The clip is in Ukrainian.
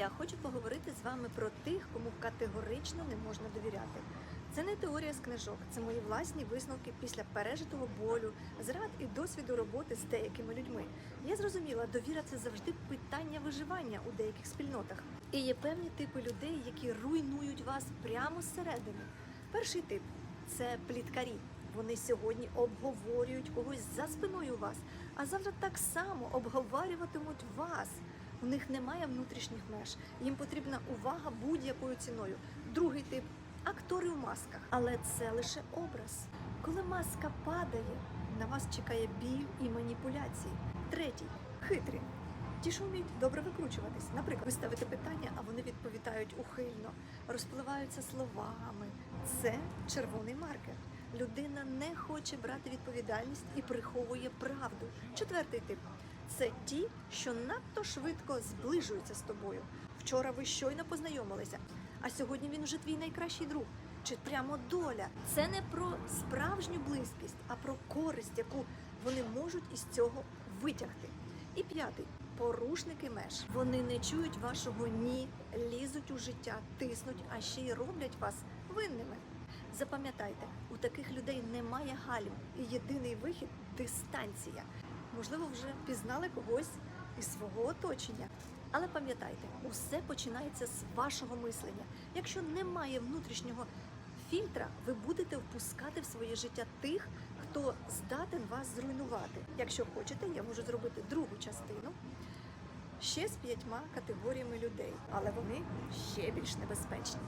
Я хочу поговорити з вами про тих, кому категорично не можна довіряти. Це не теорія з книжок, це мої власні висновки після пережитого болю, зрад і досвіду роботи з деякими людьми. Я зрозуміла, довіра це завжди питання виживання у деяких спільнотах. І є певні типи людей, які руйнують вас прямо зсередини. Перший тип це пліткарі. Вони сьогодні обговорюють когось за спиною вас, а завтра так само обговорюватимуть вас. У них немає внутрішніх меж. Їм потрібна увага будь-якою ціною. Другий тип актори у масках. Але це лише образ. Коли маска падає, на вас чекає біль і маніпуляції. Третій хитрі. Ті, що вміють добре викручуватись. Наприклад, ви ставите питання, а вони відповідають ухильно, розпливаються словами. Це червоний маркер. Людина не хоче брати відповідальність і приховує правду. Четвертий тип це ті, що надто швидко зближуються з тобою. Вчора ви щойно познайомилися, а сьогодні він вже твій найкращий друг. Чи прямо доля? Це не про справжню близькість, а про користь, яку вони можуть із цього витягти. І п'ятий порушники меж. Вони не чують вашого ні, лізуть у життя, тиснуть, а ще й роблять вас винними. Запам'ятайте, у таких людей немає гальм, і єдиний вихід дистанція. Можливо, вже пізнали когось із свого оточення. Але пам'ятайте, усе починається з вашого мислення. Якщо немає внутрішнього фільтра, ви будете впускати в своє життя тих, хто здатен вас зруйнувати. Якщо хочете, я можу зробити другу частину ще з п'ятьма категоріями людей, але вони ще більш небезпечні.